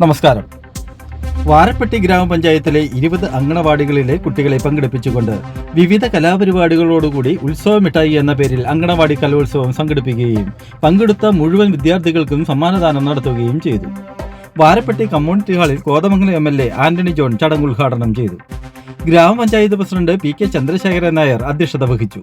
നമസ്കാരം. വാരപ്പെട്ടി ഗ്രാമപഞ്ചായത്തിലെ ഇരുപത് അങ്കണവാടികളിലെ കുട്ടികളെ പങ്കെടുപ്പിച്ചുകൊണ്ട് വിവിധ കലാപരിപാടികളോടുകൂടി ഉത്സവ മിഠായി എന്ന പേരിൽ അങ്കണവാടി കലോത്സവം സംഘടിപ്പിക്കുകയും പങ്കെടുത്ത മുഴുവൻ വിദ്യാർത്ഥികൾക്കും സമ്മാനദാനം നടത്തുകയും ചെയ്തു. വാരപ്പെട്ടി കമ്മ്യൂണിറ്റി ഹാളിൽ Kothamangalam M L A Antony John ചടങ്ങ് ഉദ്ഘാടനം ചെയ്തു. Grama panchayat president P K Chandrasekharan Nair അധ്യക്ഷത വഹിച്ചു.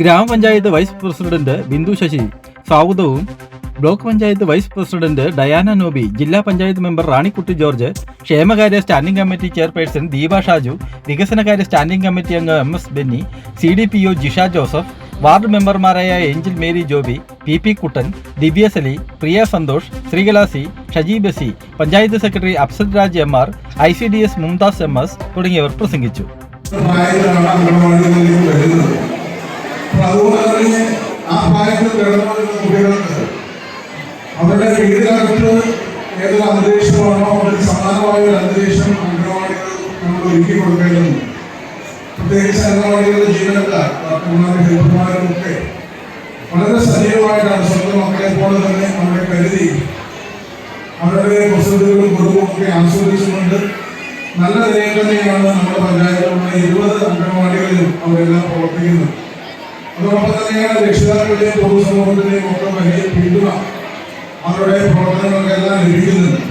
ഗ്രാമപഞ്ചായത്ത് വൈസ് പ്രസിഡന്റ് ബിന്ദു ശശി സ്വാഗതവും block panchayat vice president Diana Noby ജില്ലാ പഞ്ചായത്ത് മെമ്പർ റാണിക്കുട്ടി ജോർജ് ക്ഷേമകാര്യ standing committee chairperson Deepa Shaju വികസനകാര്യ സ്റ്റാൻഡിംഗ് കമ്മിറ്റി അംഗം M S Benny C D P O Jisha Joseph ward മെമ്പർമാരായ Angel Mary Joby P P Kuttan ദിവ്യസലി Priya Santhosh ശ്രീകലാസി Shaji ബസി panchayat secretary Afsal Raj M R I C D S Mumtaz M S തുടങ്ങിയവർ പ്രസംഗിച്ചു. തന്നെ കുട്ടികൾക്ക് അവരുടെ വീടിനകത്ത് ഏതൊരു അന്തരീക്ഷമാണോ അവർക്ക് സമാനമായ ഒരു അന്തരീക്ഷം അംഗനവാടികൾ നമ്മൾ ഒരുക്കി കൊടുക്കേണ്ടതുണ്ട്. പ്രത്യേകിച്ച് അംഗനവാടികളുടെ ജീവനക്കാർ ഡോക്ടർമാരും ഹെൽപ്പർമാരും വളരെ സജീവമായിട്ടാണ് സ്വന്തം മക്കളെ പോലെ തന്നെ അവരെ കരുതി അവരുടെ വസതികളും കുടുംബവും ഒക്കെ ആസ്വദിച്ചുകൊണ്ട് നല്ല നിലയിൽ തന്നെയാണ് നമ്മുടെ പഞ്ചായത്തിലുള്ള ഇരുപത് അംഗനവാടികളിലും അവരെല്ലാം പ്രവർത്തിക്കുന്നത്. അതോടൊപ്പം തന്നെയാണ് രക്ഷിതാക്കളുടെയും പൊതുസമൂഹത്തിന്റെയും ഒക്കെ വലിയ പിന്തുണ അവരുടെ പ്രവർത്തനങ്ങൾക്കെല്ലാം ലഭിക്കുന്നുണ്ട്.